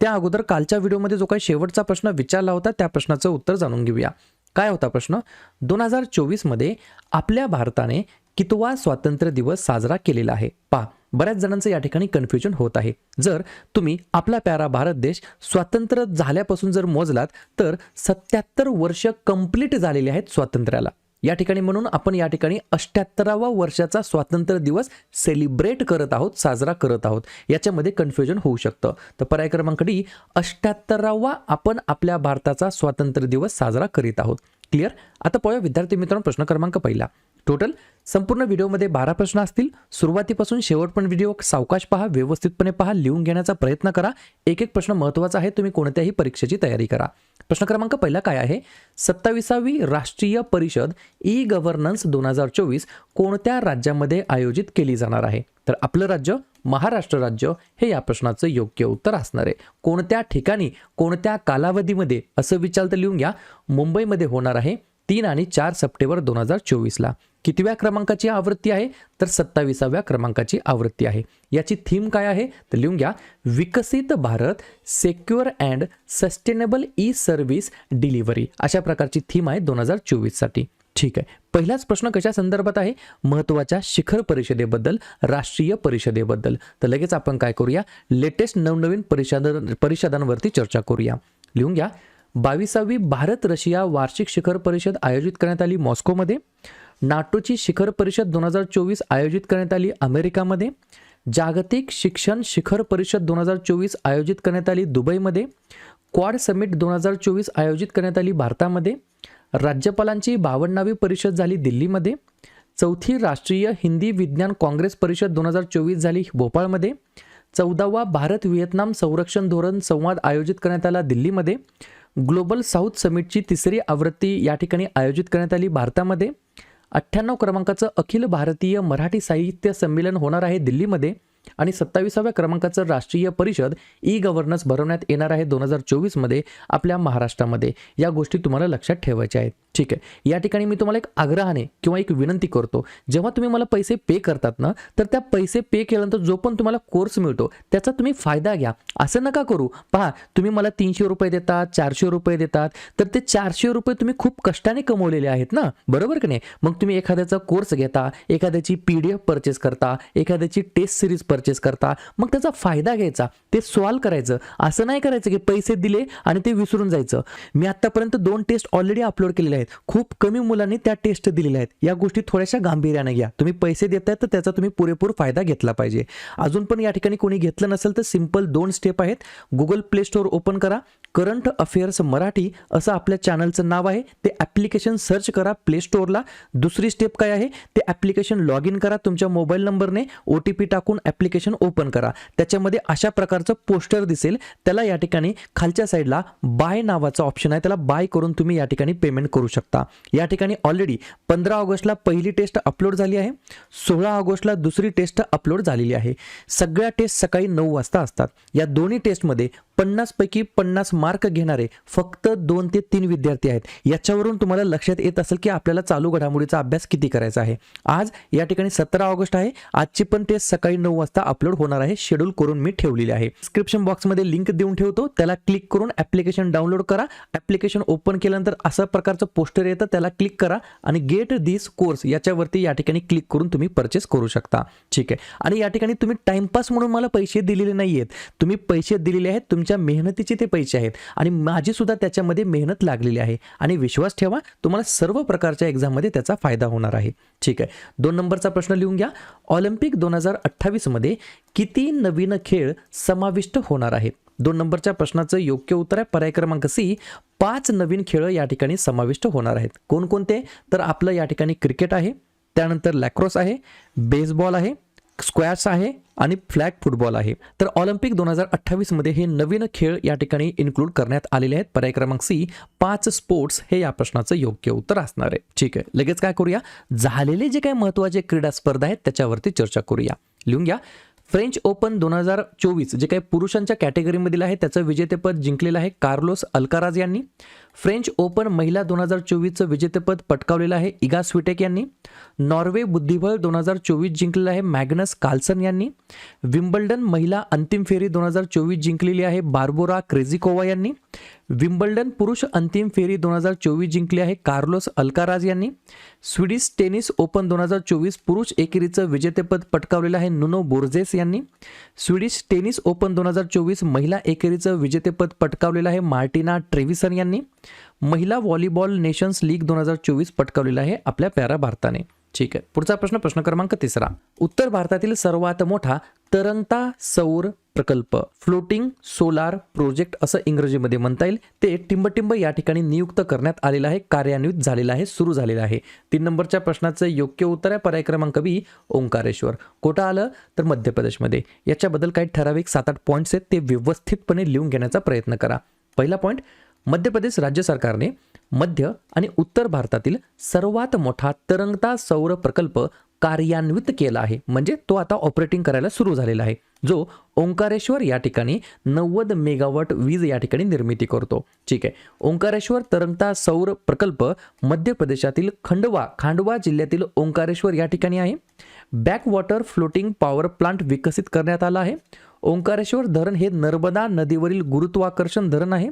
त्या अगोदर कालच्या व्हिडिओमध्ये जो काही शेवटचा प्रश्न विचारला होता त्या प्रश्नाचं उत्तर जाणून घेऊया. काय होता प्रश्न? दोन हजार चोवीसमध्ये आपल्या भारताने कितवा स्वातंत्र्य दिवस साजरा केलेला आहे? पहा बऱ्याच जणांचं या ठिकाणी कन्फ्युजन होत आहे. जर तुम्ही आपला प्यारा भारत देश स्वातंत्र्य झाल्यापासून जर मोजलात तर सत्याहत्तर वर्ष कंप्लीट झालेले आहेत स्वातंत्र्याला. या ठिकाणी म्हणून आपण या ठिकाणी अष्ट्याहत्तरावा वर्षाचा स्वातंत्र्य दिवस सेलिब्रेट करत आहोत साजरा करत आहोत. याच्यामध्ये कन्फ्युजन होऊ शकतं. तर पर्याय क्रमांक डी अष्ट्याहत्तरावा आपण आपल्या भारताचा स्वातंत्र्य दिवस साजरा करीत आहोत. क्लिअर आता पाहूया विद्यार्थी मित्रांनो प्रश्न क्रमांक पहिला. टोटल संपूर्ण व्हिडिओमध्ये बारा प्रश्न असतील. सुरुवातीपासून शेवट पण व्हिडिओ सावकाश पहा व्यवस्थितपणे पहा लिहून घेण्याचा प्रयत्न करा. एक एक प्रश्न महत्त्वाचा आहे तुम्ही कोणत्याही परीक्षेची तयारी करा. प्रश्न क्रमांक पहिला काय आहे? सत्ताविसावी राष्ट्रीय परिषद ई गव्हर्नन्स दोन हजार चोवीस कोणत्या राज्यामध्ये आयोजित केली जाणार आहे? तर आपलं राज्य महाराष्ट्र राज्य हे या प्रश्नाचं योग्य उत्तर असणार आहे. कोणत्या ठिकाणी कोणत्या कालावधीमध्ये? असं विचार तर लिहून घ्या. मुंबईमध्ये होणार आहे तीन आणि चार सप्टेंबर दोन हजार चोवीसला. कितव्या क्रमांकाची आवृत्ती आहे? तर सत्ताविसाव्या क्रमांकाची आवृत्ती आहे. याची थीम काय आहे? तर लिहून घ्या. विकसित Bharat secure and sustainable e service delivery अशा प्रकारची थीम आहे दोन हजार चोवीससाठी. ठीक आहे. पहिलाच प्रश्न कशा संदर्भात आहे? महत्त्वाच्या शिखर परिषदेबद्दल राष्ट्रीय परिषदेबद्दल. तर लगेच आपण काय करूया? लेटेस्ट नवनवीन परिषद परिषदांवरती चर्चा करूया. लिहून घ्या. बावीसावी भारत रशिया वार्षिक शिखर परिषद आयोजित करण्यात आली मॉस्कोमध्ये. नाटोची शिखर परिषद दोन हजार चोवीस आयोजित करण्यात आली अमेरिकामध्ये. जागतिक शिक्षण शिखर परिषद दोन हजार चोवीस आयोजित करण्यात आली दुबईमध्ये. क्वाड समिट दोन हजार चोवीस आयोजित करण्यात आली भारतामध्ये. राज्यपालांची बावन्नावी परिषद झाली दिल्लीमध्ये. चौथी राष्ट्रीय हिंदी विज्ञान काँग्रेस परिषद दोन हजार चोवीस झाली भोपाळमध्ये. चौदावा भारत व्हिएतनाम संरक्षण धोरण संवाद आयोजित करण्यात आला दिल्लीमध्ये. ग्लोबल साऊथ समिटची तिसरी आवृत्ती या ठिकाणी आयोजित करण्यात आली भारतामध्ये. अठ्ठ्याण्णव क्रमांकाचं अखिल भारतीय मराठी साहित्य संमेलन होणार आहे दिल्लीमध्ये आणि सत्तावीसाव्या क्रमांकाचं राष्ट्रीय परिषद ई गव्हर्नन्स भरवण्यात येणार आहे दोन हजार चोवीसमध्ये आपल्या महाराष्ट्रामध्ये. या गोष्टी तुम्हाला लक्षात ठेवायच्या आहेत. ठीक आहे. या ठिकाणी मी तुम्हाला एक आग्रहाने किंवा एक विनंती करतो जेव्हा तुम्ही मला पैसे पे करतात ना तर त्या पैसे पे केल्यानंतर जो पण तुम्हाला कोर्स मिळतो त्याचा तुम्ही फायदा घ्या. असं नका करू. पहा तुम्ही मला तीनशे रुपये देतात चारशे रुपये देतात तर ते चारशे रुपये तुम्ही खूप कष्टाने कमवलेले आहेत ना? बरोबर की नाही? मग तुम्ही एखाद्याचा कोर्स घेता एखाद्याची पी डी एफ परचेस करता एखाद्याची टेस्ट सिरीज परचेस करता मग त्याचा फायदा घ्यायचा. ते सॉल्व करायचं. असं नाही करायचं की पैसे दिले आणि ते विसरून जायचं. मी आतापर्यंत दोन टेस्ट ऑलरेडी अपलोड केलेले आहेत. खूप कमी मुलांनी त्या टेस्ट दिलेल्या आहेत. या गोष्टी थोड्याशा गांभीर्याने घ्या. तुम्ही पैसे देताय तर त्याचा तुम्ही पुरेपूर फायदा घेतला पाहिजे. अजून पण या ठिकाणी कोणी घेतलं नसेल तर सिंपल दोन स्टेप आहेत. गुगल प्ले स्टोअर ओपन करा. करंट अफेअर्स मराठी असं आपल्या चॅनलचं नाव आहे. ते ॲप्लिकेशन सर्च करा प्ले स्टोअरला दुसरी स्टेप काय आहे? ते ॲप्लिकेशन लॉग इन करा तुमच्या मोबाईल नंबरने ओ टी पी टाकून ॲप्लिकेशन ओपन करा. त्याच्यामध्ये अशा प्रकारचं पोस्टर दिसेल. त्याला या ठिकाणी खालच्या साईडला बाय नावाचा ऑप्शन आहे. त्याला बाय करून तुम्ही या ठिकाणी पेमेंट करू शकता. या ठिकाणी ऑलरेडी पंधरा ऑगस्टला पहिली टेस्ट अपलोड झाली आहे. सोळा ऑगस्टला दुसरी टेस्ट अपलोड झालेली आहे. सगळ्या टेस्ट सकाळी नऊ वाजता असतात. या दोन्ही टेस्टमध्ये पन्नासपैकी पन्नास मार्क घेणारे फक्त दोन ते तीन विद्यार्थी आहेत. याच्यावरून तुम्हाला लक्षात येत असेल की आपल्याला चालू घडामोडीचा अभ्यास किती करायचा आहे. आज या ठिकाणी सतरा ऑगस्ट आहे. आजची पण टेस्ट सकाळी नऊ वाजता अपलोड होणार आहे. शेड्यूल करून मी ठेवलेली आहे. डिस्क्रिप्शन बॉक्समध्ये लिंक देऊन ठेवतो. त्याला क्लिक करून ॲप्लिकेशन डाउनलोड करा. ॲप्लिकेशन ओपन केल्यानंतर असं प्रकारचं पोस्टर येतं. त्याला क्लिक करा आणि गेट दिस कोर्स याच्यावरती या ठिकाणी क्लिक करून तुम्ही परचेस करू शकता. ठीक आहे. आणि या ठिकाणी तुम्ही टाइमपास म्हणून मला पैसे दिलेले नाही आहेत तुम्ही पैसे दिलेले आहेत. तुमचे तुमच्या मेहनतीचे ते पैसे आहेत. आणि माझी सुद्धा त्याच्यामध्ये मेहनत लागलेली आहे. आणि विश्वास ठेवा तुम्हाला सर्व प्रकारच्या एक्झाममध्ये त्याचा फायदा होणार आहे. ठीक आहे. दोन नंबरचा प्रश्न लिहून घ्या. ऑलिम्पिक दोन हजार अठ्ठावीसमध्ये किती नवीन खेळ समाविष्ट होणार आहेत? दोन नंबरच्या प्रश्नाचं योग्य उत्तर आहे. पर्याय क्रमांक सी पाच नवीन खेळ या ठिकाणी समाविष्ट होणार आहेत. कोणकोणते? तर आपलं या ठिकाणी क्रिकेट आहे. त्यानंतर लॅक्रोस आहे. बेसबॉल आहे. स्क्वॅश आहे आणि फ्लॅग फुटबॉल आहे. तर ऑलिम्पिक दोन हजार अठ्ठावीसमध्ये हे नवीन खेळ या ठिकाणी इन्क्लूड करण्यात आलेले आहेत. पर्याय क्रमांक सी पाच स्पोर्ट्स हे या प्रश्नाचं योग्य उत्तर असणार आहे. ठीक आहे. लगेच काय करूया? झालेले जे काही महत्त्वाचे क्रीडा स्पर्धा आहेत त्याच्यावरती चर्चा करूया. लिहून घ्या. फ्रेंच ओपन दोन हजार चोवीस जे काही पुरुषांच्या कॅटेगरीमधील आहे त्याचं विजेतेपद जिंकलेलं आहे कार्लोस अल्काराज यांनी. फ्रेंच ओपन महिला दोन हजार चोवीसचं विजेतेपद पटकावलेलं आहे इगा स्विटेक यांनी. नॉर्वे बुद्धिबळ दोन हजार चोवीस जिंकलेलं आहे मॅग्नस कार्लसन यांनी. विम्बल्डन महिला अंतिम फेरी दोन हजार चोवीस जिंकलेली आहे बार्बोरा क्रेझिकोवा यांनी. विम्बल्डन पुरुष अंतिम फेरी दोन हजार चोवीस जिंकली आहे कार्लोस अल्काराज यांनी. स्वीडिश टेनिस ओपन दोन हजार चोवीस पुरुष एकेरीचं विजेतेपद पटकावलेलं आहे नुनो बोर्जेस यांनी. स्वीडिश टेनिस ओपन दोन हजार चोवीस महिला एकेरीचं विजेतेपद पटकावलेलं आहे मार्टिना ट्रेव्हिसन यांनी. महिला व्हॉलीबॉल नेशन्स लीग दोन हजार चोवीस पटकावलेला आहे आपल्या प्यारा भारताने. ठीक आहे. पुढचा प्रश्न प्रश्न क्रमांक तिसरा. उत्तर भारतातील सर्वात मोठा तरंगता सौर प्रकल्प फ्लोटिंग सोलार प्रोजेक्ट असं इंग्रजीमध्ये म्हणता येईल. ते टिंबटिंब या ठिकाणी नियुक्त करण्यात आलेलं आहे कार्यान्वित झालेलं आहे सुरू झालेलं आहे. तीन नंबरच्या प्रश्नाचं योग्य उत्तर आहे. पर्याय क्रमांक बी ओंकारेश्वर. कोटा आलं? तर मध्य प्रदेशमध्ये. याच्याबद्दल काही ठराविक सात आठ पॉईंट्स आहेत ते व्यवस्थितपणे लिहून घेण्याचा प्रयत्न करा. पहिला पॉईंट मध्य प्रदेश राज्य सरकारने मध्य आणि उत्तर भारतातील सर्वात मोठा तरंगता सौर प्रकल्प कार्यान्वित केला आहे. म्हणजे तो आता ऑपरेटिंग करायला सुरू झालेला आहे. जो ओंकारेश्वर या ठिकाणी नव्वद मेगावॉट वीज या ठिकाणी निर्मिती करतो. ठीक आहे. ओंकारेश्वर तरंगता सौर प्रकल्प मध्य प्रदेशातील खंडवा खांडवा जिल्ह्यातील ओंकारेश्वर या ठिकाणी आहे. बॅकवॉटर फ्लोटिंग पॉवर प्लांट विकसित करण्यात आला आहे. ओंकारेश्वर धरण हे नर्मदा नदीवरील गुरुत्वाकर्षण धरण आहे.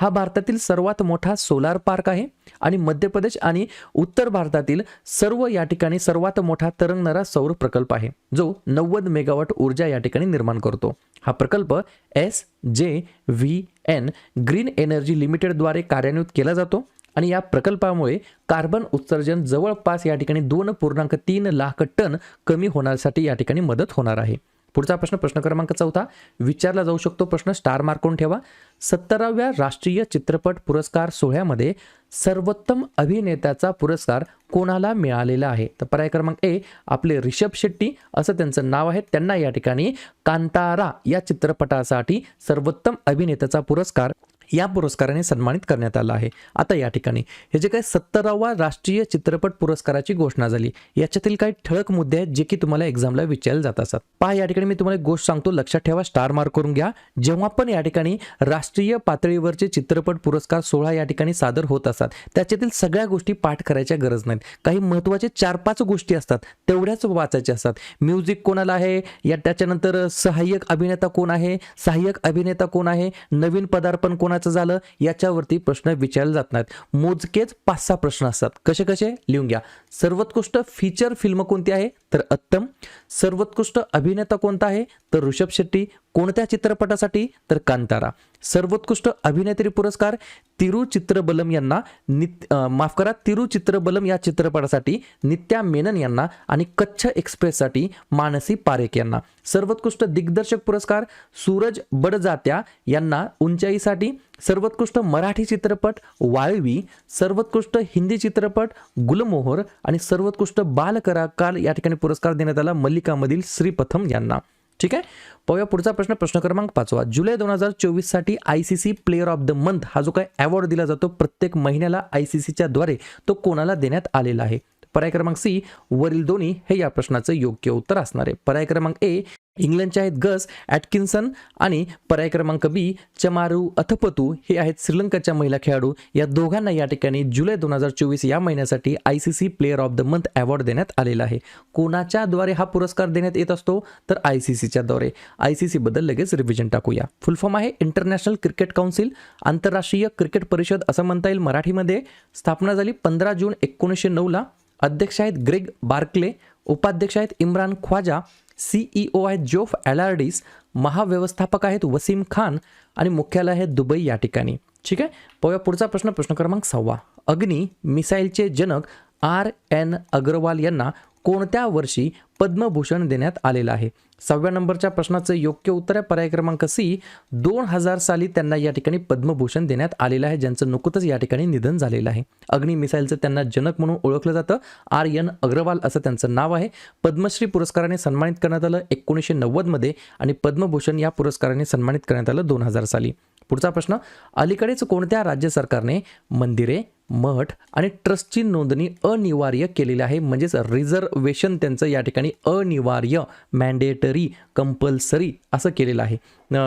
हा भारतातील सर्वात मोठा सोलार पार्क आहे आणि मध्य प्रदेश आणि उत्तर भारतातील सर्व या ठिकाणी सर्वात मोठा तरंगणारा सौर प्रकल्प आहे जो नव्वद मेगावॉट ऊर्जा या ठिकाणी निर्माण करतो. हा प्रकल्प S J V N Green Energy लिमिटेडद्वारे कार्यान्वित केला जातो आणि या प्रकल्पामुळे कार्बन उत्सर्जन जवळपास या ठिकाणी दोन पूर्णांक तीन लाख टन कमी होण्यासाठी या ठिकाणी मदत होणार आहे. पुढचा प्रश्न प्रश्न क्रमांक चौथा. विचारला जाऊ शकतो प्रश्न स्टार मार्क करून ठेवा? सत्तराव्या राष्ट्रीय चित्रपट पुरस्कार सोहळ्यामध्ये सर्वोत्तम अभिनेत्याचा पुरस्कार कोणाला मिळालेला आहे? तर पर्याय क्रमांक ए आपले रिषभ शेट्टी असं त्यांचं नाव आहे. त्यांना या ठिकाणी कांतारा या चित्रपटासाठी सर्वोत्तम अभिनेत्याचा पुरस्कार या पुरस्काराने सन्मानित करण्यात आला आहे. आता या ठिकाणी हे जे काही सत्तरावा राष्ट्रीय चित्रपट पुरस्काराची घोषणा झाली याच्यातील काही ठळक मुद्दे आहेत जे की तुम्हाला एक्झामला विचारले जात असतात. पहा या ठिकाणी मी तुम्हाला एक गोष्ट सांगतो लक्षात ठेवा स्टार मार्क करून घ्या. जेव्हा पण या ठिकाणी राष्ट्रीय पातळीवरचे चित्रपट पुरस्कार सोहळा या ठिकाणी सादर होत असतात त्याच्यातील सगळ्या गोष्टी पाठ करायच्या गरज नाहीत. काही महत्त्वाचे चार पाच गोष्टी असतात तेवढ्याच वाचायच्या असतात. म्युझिक कोणाला आहे? या त्याच्यानंतर सहाय्यक अभिनेता कोण आहे? सहाय्यक अभिनेता कोण आहे? नवीन पदार्पण कोणाचं झालं याच्यावरती प्रश्न विचारले जात नाहीत. मोजकेच पाच सहा प्रश्न असतात. कसे कसे लिहून घ्या. सर्वोत्कृष्ट फीचर फिल्म कोणती आहे? तर अत्तम. सर्वोत्कृष्ट अभिनेता कोणता आहे? तर ऋषभ शेट्टी. कोणत्या चित्रपटासाठी? तर कांतारा. सर्वोत्कृष्ट अभिनेत्री पुरस्कार तिरुचित्रबलम यांना नित माफ करा तिरुचित्रबलम या चित्रपटासाठी नित्या मेनन यांना आणि कच्छ एक्सप्रेससाठी मानसी पारेख यांना. सर्वोत्कृष्ट दिग्दर्शक पुरस्कार सूरज बडजात्या यांना उंचाईसाठी. सर्वोत्कृष्ट मराठी चित्रपट वाळवी. सर्वोत्कृष्ट हिंदी चित्रपट गुलमोहर. आणि सर्वोत्कृष्ट बालकलाकार या ठिकाणी पुरस्कार देण्यात आला मल्लिकामधील श्रीपथम यांना. ठीक आहे? पाहूया पुढचा प्रश्न प्रश्न क्रमांक पाचवा. जुलै दोन हजार चोवीससाठी I C C player of the month हा जो काय अवॉर्ड दिला जातो प्रत्येक महिन्याला आय सी सीच्या द्वारे तो कोणाला देण्यात आलेला आहे? पर्याय क्रमांक सी वरील दोन्ही हे या प्रश्नाचं योग्य उत्तर असणार आहे. पर्याय क्रमांक ए इंग्लंडचे आहेत गस ॲटकिन्सन आणि पर्याय क्रमांक बी चमारू अथपतू. हे आहेत श्रीलंकाच्या महिला खेळाडू. या दोघांना या ठिकाणी जुलै दोन हजार चोवीस या महिन्यासाठी I C C player of the month award देण्यात आलेला आहे. कोणाच्या द्वारे हा पुरस्कार देण्यात येत असतो? तर आय सी सीच्या द्वारे आय सी सीबद्दल लगेच रिव्हिजन टाकूया. फुल फॉर्म आहे इंटरनॅशनल क्रिकेट काउन्सिल आंतरराष्ट्रीय क्रिकेट परिषद असं म्हणता येईल मराठीमध्ये. स्थापना झाली पंधरा जून एकोणीसशे नऊला अध्यक्ष आहेत ग्रेग बार्कले उपाध्यक्ष आहेत इम्रान ख्वाजा सीईओ आहेत जोफ ॲलार्डिस महाव्यवस्थापक आहेत वसीम खान आणि मुख्यालय आहे दुबई या ठिकाणी. ठीक आहे? पाहूया पुढचा प्रश्न प्रश्न क्रमांक सहावा अग्नी मिसाईलचे जनक आर एन अग्रवाल यांना कोणत्या वर्षी पद्मभूषण देण्यात आलेलं आहे? सहाव्या नंबरच्या प्रश्नाचं योग्य उत्तर आहे. पर्याय क्रमांक सी. दोन हजार साली त्यांना या ठिकाणी पद्मभूषण देण्यात आलेलं आहे. ज्यांचं नुकतंच या ठिकाणी निधन झालेलं आहे. अग्नी मिसाईलचं त्यांना जनक म्हणून ओळखलं जातं. आर एन अग्रवाल असं त्यांचं नाव आहे. पद्मश्री पुरस्काराने सन्मानित करण्यात आलं एकोणीसशे नव्वदमध्ये आणि पद्मभूषण या पुरस्काराने सन्मानित करण्यात आलं दोन हजार साली. पुढचा प्रश्न अलीकडेच कोणत्या राज्य सरकारने मंदिरे मठ आणि ट्रस्टची नोंदणी अनिवार्य केलेली आहे. म्हणजेच रिझर्वेशन त्यांचं या ठिकाणी अनिवार्य मॅन्डेटरी कंपल्सरी असं केलेलं आहे.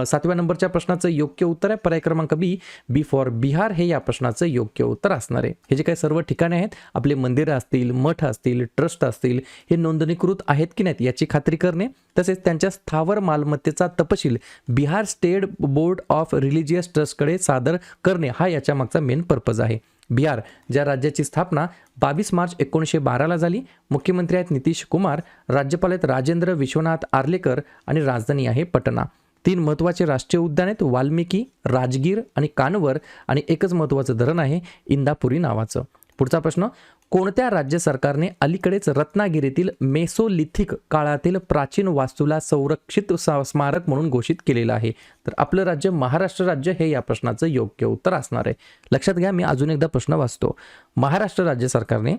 सातव्या नंबरच्या प्रश्नाचं योग्य उत्तर आहे. पर्याय क्रमांक बी बी फॉर बिहार हे या प्रश्नाचं योग्य उत्तर असणार आहे. हे जे काही सर्व ठिकाणे आहेत आपले मंदिरं असतील मठ असतील ट्रस्ट असतील हे नोंदणीकृत आहेत की नाहीत याची खात्री करणे तसेच त्यांच्या स्थावर मालमत्तेचा तपशील Bihar State Board of Religious ट्रस्टकडे सादर करणे हा याच्या मागचा मेन पर्पज आहे. बिहार ज्या राज्याची स्थापना बावीस मार्च एकोणीसशे बाराला झाली मुख्यमंत्री आहेत नितीश कुमार राज्यपाल आहेत राजेंद्र विश्वनाथ आर्लेकर आणि राजधानी आहे पटना. तीन महत्त्वाचे राष्ट्रीय उद्यान आहेत वाल्मिकी राजगीर आणि कानवर आणि एकच महत्त्वाचं धरण आहे इंदापुरी नावाचं. पुढचा प्रश्न कोणत्या राज्य सरकारने अलीकडेच रत्नागिरीतील मेसोलिथिक काळातील प्राचीन वास्तूला संरक्षित सा- स्मारक म्हणून घोषित केलेलं आहे? तर आपलं राज्य महाराष्ट्र राज्य हे या प्रश्नाचं योग्य उत्तर असणार आहे. लक्षात घ्या मी अजून एकदा प्रश्न वाचतो. महाराष्ट्र राज्य सरकारने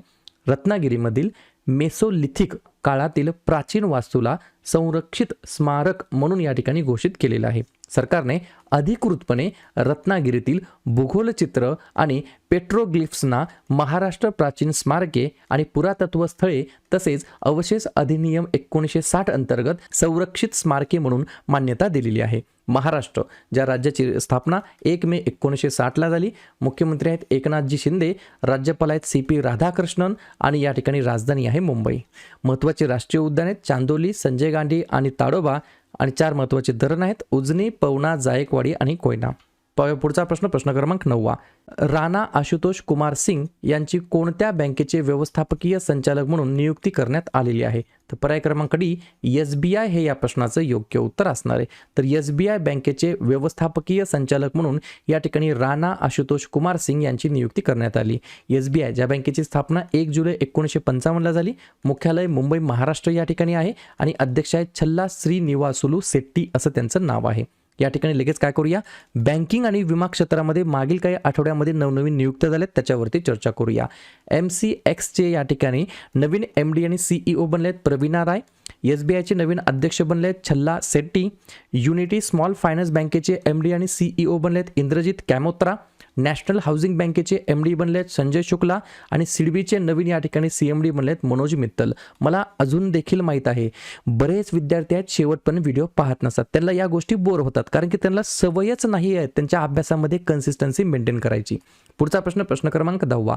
रत्नागिरीमधील मेसोलिथिक काळातील प्राचीन वास्तूला संरक्षित स्मारक म्हणून या ठिकाणी घोषित केलेलं आहे. सरकारने अधिकृतपणे रत्नागिरीतील भूगोलचित्र आणि पेट्रोग्लिफ्सना महाराष्ट्र प्राचीन स्मारके आणि पुरातत्व स्थळे तसेच अवशेष अधिनियम एकोणीसशे साठ अंतर्गत संरक्षित स्मारके म्हणून मान्यता दिलेली आहे. महाराष्ट्र ज्या राज्याची स्थापना एक मे एकोणीसशे साठला झाली मुख्यमंत्री आहेत एकनाथजी शिंदे राज्यपाल आहेत सी पी राधाकृष्णन आणि या ठिकाणी राजधानी आहे मुंबई. महत्त्वा राष्ट्रीय उद्यान आहेत चांदोली संजय गांधी आणि ताडोबा आणि चार महत्त्वाचे धरण आहेत उजनी पवना जायकवाडी आणि कोयना. पुढचा प्रश्न प्रश्न क्रमांक नववा. राणा आशुतोष कुमार सिंग यांची कोणत्या बँकेचे व्यवस्थापकीय संचालक म्हणून नियुक्ती करण्यात आलेली आहे? तर पर्याय क्रमांक डी एस बी आय हे या प्रश्नाचं योग्य उत्तर असणार आहे. तर एस बी आय बँकेचे व्यवस्थापकीय संचालक म्हणून या ठिकाणी राणा आशुतोष कुमार सिंग यांची नियुक्ती करण्यात आली. एस बी आय ज्या बँकेची स्थापना एक जुलै एकोणीसशे पंचावन्नला झाली मुख्यालय मुंबई महाराष्ट्र या ठिकाणी आहे आणि अध्यक्ष आहे छल्ला श्रीनिवासुलू सेट्टी असं त्यांचं नाव आहे. या ठिकाणी लगेच काय करूया? बँकिंग आणि विमा क्षेत्रामध्ये मागील काही आठवड्यामध्ये नवनवीन नियुक्त झालेत त्याच्यावरती चर्चा करूया. एम सी एक्सचे या ठिकाणी नवीन एम डी आणि सीईओ बनले आहेत प्रवीणा राय. एस बी आयचे नवीन अध्यक्ष बनले आहेत Challa Setty Unity Small Finance बँकेचे एम डी आणि सीईओ बनले आहेत इंद्रजित कॅमोत्रा. नॅशनल हाऊसिंग बँकेचे एम डी बनले आहेत संजय शुक्ला आणि सिडबीचे नवीन या ठिकाणी सी एम डी बनले आहेत मनोज मित्तल. मला अजून देखील माहीत आहे बरेच विद्यार्थी आहेत शेवटपर्यंत व्हिडिओ पाहत नसतात. त्यांना या गोष्टी बोर होतात कारण की त्यांना सवयच नाही आहे त्यांच्या अभ्यासामध्ये कन्सिस्टन्सी मेंटेन करायची. पुढचा प्रश्न प्रश्न क्रमांक दहावा.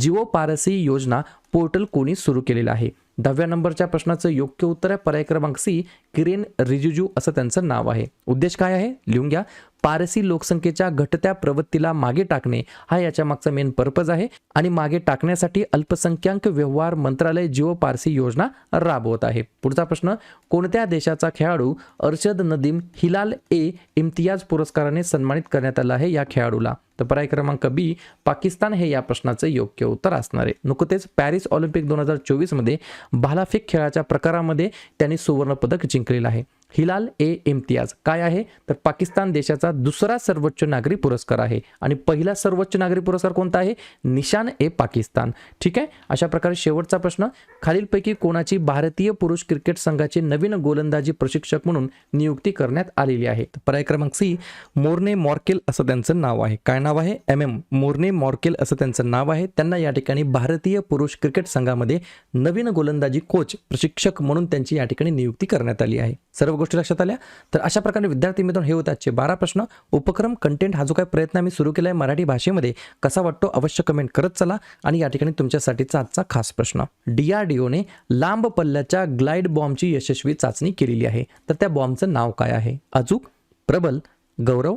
जिओ पारसी योजना पोर्टल कोणी सुरू केलेलं आहे? दहाव्या नंबरच्या प्रश्नाचं योग्य उत्तर आहे पर्याय क्रमांक सी किरेन रिजिजू असं त्यांचं नाव आहे. उद्देश काय आहे? लिहून घ्या. पारसी लोकसंख्येच्या घटत्या प्रवृत्तीला मागे टाकणे हा याच्या मागचा मेन पर्पज आहे आणि मागे टाकण्यासाठी अल्पसंख्याक व्यवहार मंत्रालय जिओ पारसी योजना राबवत आहे. पुढचा प्रश्न कोणत्या देशाचा खेळाडू अर्शद नदीम हिलाल ए इम्तियाज पुरस्काराने सन्मानित करण्यात आला आहे या खेळाडूला? तर पर्याय क्रमांक बी पाकिस्तान हे या प्रश्नाचं योग्य उत्तर असणार आहे. नुकतेच पॅरिस ऑलिम्पिक दोन हजार चोवीसमध्ये भालाफेक खेळाच्या प्रकारामध्ये त्यांनी सुवर्णपदक जिंकलेलं आहे. हिलाल ए इम्तियाज. काय आहे? तर पाकिस्तान देशाचा दुसरा सर्वोच्च नागरी पुरस्कार आहे. आणि पहिला सर्वोच्च नागरी पुरस्कार कोणता आहे? निशान ए पाकिस्तान. ठीक आहे? अशा प्रकारे शेवटचा प्रश्न. खालीलपैकी कोणाची भारतीय पुरुष क्रिकेट संघाचे नवीन गोलंदाजी प्रशिक्षक म्हणून नियुक्ती करण्यात आलेली आहे? पर्याय क्रमांक सी मोर्ने मॉर्केल असं त्यांचं नाव आहे. काय नाव आहे? M M. मोर्ने मॉर्केल असं त्यांचं नाव आहे. त्यांना या ठिकाणी भारतीय पुरुष क्रिकेट संघामध्ये नवीन गोलंदाजी कोच प्रशिक्षक म्हणून त्यांची या ठिकाणी नियुक्ती करण्यात आली आहे. सर्व गोष्टी लक्षात आल्या. तर अशा प्रकारे विद्यार्थी मित्रांनो हे होते आजचे बारा प्रश्न. उपक्रम कंटेंट हा जो काही प्रयत्न आम्ही सुरू केला आहे मराठी भाषेमध्ये कसा वाटतो अवश्य कमेंट करत चला आणि या ठिकाणी तुमच्यासाठीचा आजचा खास प्रश्न. डी आर डी ओने लांब पल्ल्याच्या ग्लाइड बॉम्बची यशस्वी चाचणी केलेली आहे. तर त्या बॉम्बचं नाव काय आहे? अचूक प्रबल गौरव